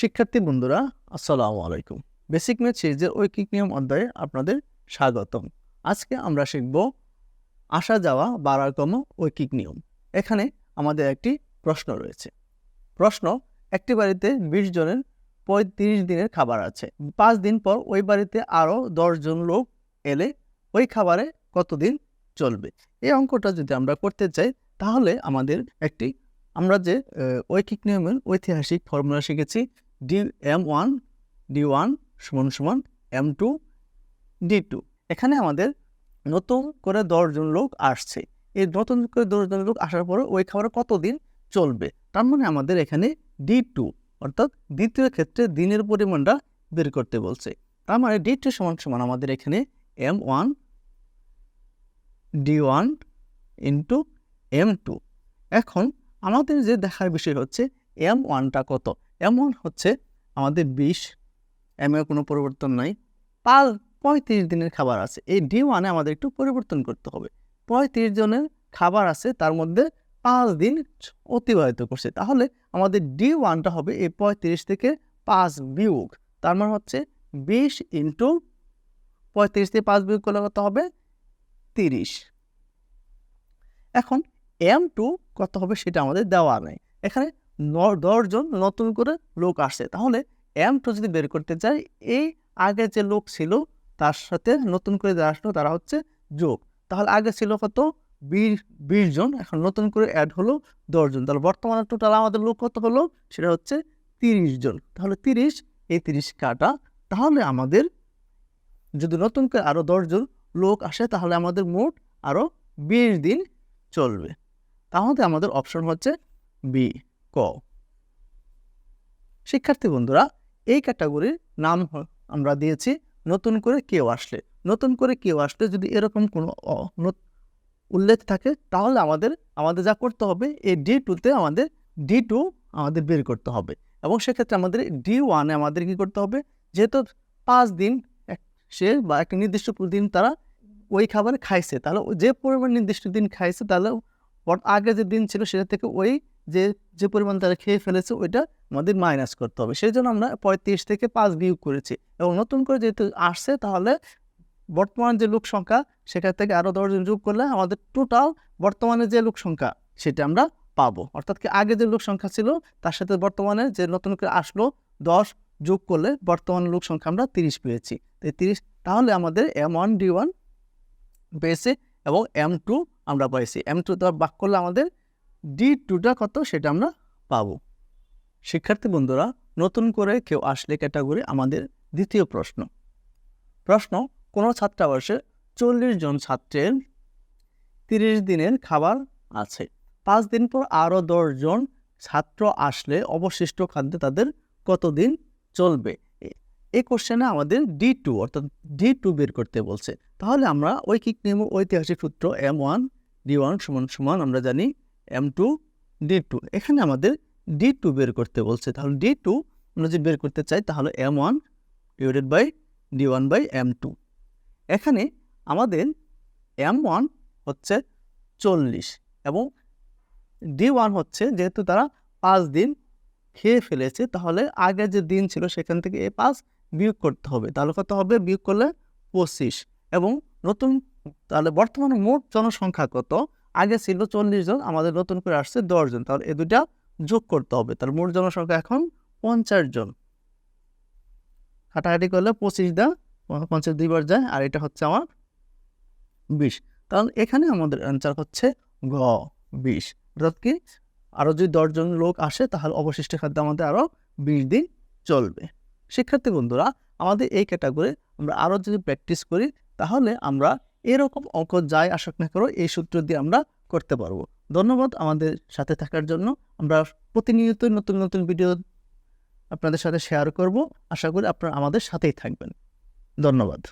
শিক্ষার্থী বন্ধুরা, আসসালামু আলাইকুম। বেসিক ম্যাথ সিরিজের ঐকিক নিয়ম অধ্যায়ে আপনাদের স্বাগতম। আজকে আমরা শিখব আসা যাওয়া বাড়ার কম ঐকিক নিয়ম। এখানে আমাদের একটি প্রশ্ন রয়েছে। প্রশ্ন, একটি বাড়িতে বিশ জনের পঁয়ত্রিশ দিনের খাবার আছে। পাঁচ দিন পর ওই বাড়িতে আরও জন লোক এলে ওই খাবারে কতদিন চলবে? এই অঙ্কটা যদি আমরা করতে চাই, তাহলে আমাদের একটি, আমরা যে ঐকিক নিয়মের ঐতিহাসিক ফর্মুলা শিখেছি D M one D one সমান সমান এম টু ডি টু এখানে আমাদের নতুন করে দশজন লোক আসছে। এই নতুন করে দশজন লোক আসার পরে ওই খাবার কতদিন চলবে? তার মানে আমাদের এখানে ডি টু অর্থাৎ দ্বিতীয় ক্ষেত্রে দিনের পরিমাণটা বের করতে বলছে। তার মানে ডি টু সমান সমান আমাদের এখানে M one D one into M two এখন আমাদের যে দেখার বিষয় হচ্ছে এম ওয়ানটা কত? এম ওয়ান হচ্ছে আমাদের বিশ এম এর কোনো পরিবর্তন নাই। পাল পঁয়ত্রিশ দিনের খাবার আছে। এই ডি ওয়ানে আমাদের একটু পরিবর্তন করতে হবে। পঁয়ত্রিশ জনের খাবার আছে, তার মধ্যে পাঁচ দিন অতিবাহিত করছে। তাহলে আমাদের ডি ওয়ানটা হবে এই পঁয়ত্রিশ থেকে পাঁচ বিয়োগ। তার মানে হচ্ছে বিশ ইন্টু পঁয়ত্রিশ থেকে পাঁচ বিয়োগ করলে কত হবে? তিরিশ। এখন এম টু কত হবে সেটা আমাদের দেওয়া নেই। এখানে দশজন নতুন করে লোক আসছে তাহলে এম টু যদি বের করতে চাই এই আগে যে লোক ছিল, তার সাথে নতুন করে যারা আসলো, তারা হচ্ছে যোগ। তাহলে আগে ছিল কত? বিশ বিশ জন, এখন নতুন করে অ্যাড হলো দশজন তাহলে বর্তমানে টোটাল আমাদের লোক কত হলো? সেটা হচ্ছে তিরিশ জন। তাহলে তিরিশ, এই তিরিশ কাটা। তাহলে আমাদের যদি নতুন করে আরও দশজন লোক আসে, তাহলে আমাদের মোট আরও বিশ দিন চলবে। তাহলে আমাদের অপশন হচ্ছে বি ক শিক্ষার্থী বন্ধুরা, এই ক্যাটাগরির নাম আমরা দিয়েছি, নতুন করে কেউ আসলে। নতুন করে কেউ আসলে যদি এরকম কোনো উল্লেখ থাকে, তাহলে আমাদের আমাদের যা করতে হবে, এই ডি টুতে আমাদের ডি টু আমাদের বের করতে হবে। এবং সেক্ষেত্রে আমাদের ডি ওয়ানে আমাদের কি করতে হবে, যেহেতু পাঁচ দিন সে বা একটা নির্দিষ্ট দিন তারা ওই খাবার খাইছে, তাহলে যে পরিমাণ নির্দিষ্ট দিন খাইছে, তাহলে আগে যে দিন ছিল, সেটা থেকে ওই যে যে পরিমাণ তারা খেয়ে ফেলেছে ওইটা আমাদের মাইনাস করতে হবে। সেই জন্য আমরা পঁয়ত্রিশ থেকে পাঁচ বিয়োগ করেছি এবং নতুন করে যেহেতু আসছে তাহলে বর্তমান যে লোক সংখ্যা সেখান থেকে আরও দশজন যোগ করলে আমাদের টোটাল বর্তমানে যে লোক সংখ্যা সেটা আমরা পাবো। অর্থাৎ কি আগে যে লোক সংখ্যা ছিল তার সাথে বর্তমানে যে নতুন করে আসলো দশ যোগ করলে বর্তমান লোক সংখ্যা আমরা তিরিশ পেয়েছি। তো এই তিরিশ তাহলে আমাদের এম ওয়ান ডি ওয়ান পেয়েছে এবং এম টু আমরা পাইছি। এম টু দেওয়ার বাক করলে আমাদের ডি টুটা কত সেটা আমরা পাবো। শিক্ষার্থী বন্ধুরা, নতুন করে কেউ আসলে ক্যাটাগরি আমাদের দ্বিতীয় প্রশ্ন। প্রশ্ন, কোনো ছাত্রাবাসে চল্লিশ জন ছাত্রের তিরিশ দিনের খাবার আছে? পাঁচ দিন পর আরও জন ছাত্র আসলে অবশিষ্ট খাদ্যে তাদের কতদিন চলবে? এই কোশ্চেনে আমাদের ডি টু অর্থাৎ ডি টু বের করতে বলছে। তাহলে আমরা ঐকিক নিয়ম ঐতিহাসিক সূত্র এম ওয়ান ডি ওয়ান সমান সমান আমরা জানি এম টু ডি টু এখানে আমাদের ডি টু বের করতে বলছে। তাহলে ডি টু আমরা যদি বের করতে চাই, তাহলে M one divided by D one by M two এখানে আমাদের এম ওয়ান হচ্ছে চল্লিশ এবং ডি ওয়ান হচ্ছে যেহেতু তারা পাঁচ দিন খেয়ে ফেলেছে, তাহলে আগে যে দিন ছিল সেখান থেকে এ পাঁচ বিয়োগ করতে হবে। তাহলে কত হবে? বিয়োগ করলে পঁচিশ। এবং নতুন, তাহলে বর্তমানে মোট জনসংখ্যা কত? আগে ছিল চল্লিশ জন, আমাদের নতুন করে আসছে দশ জন। তাহলে এ দুটা যোগ করতে হবে। তার মোট জনসংখ্যা এখন পঞ্চাশ জন। হাঁটাহাঁটি করলে পঁচিশ দা, পঞ্চাশ দুইবার যায়, আর এটা হচ্ছে আমার বিশ। তাহলে এখানে আমাদের অ্যান্সার হচ্ছে গ, বিশ। অর্থাৎ কি? আরও যদি দশজন লোক আসে, তাহলে অবশিষ্ট খাদ্য আমাদের আরও বিশ দিন চলবে। শিক্ষার্থী বন্ধুরা, আমাদের এই ক্যাটাগরি আমরা আরও যদি প্র্যাকটিস করি, তাহলে আমরা এরকম অঙ্ক যাই আসুক না করো এই সূত্র দিয়ে আমরা করতে পারব। ধন্যবাদ আমাদের সাথে থাকার জন্য। আমরা প্রতিনিয়ত নতুন নতুন ভিডিও আপনাদের সাথে শেয়ার করব। আশা করি আপনারা আমাদের সাথেই থাকবেন। ধন্যবাদ।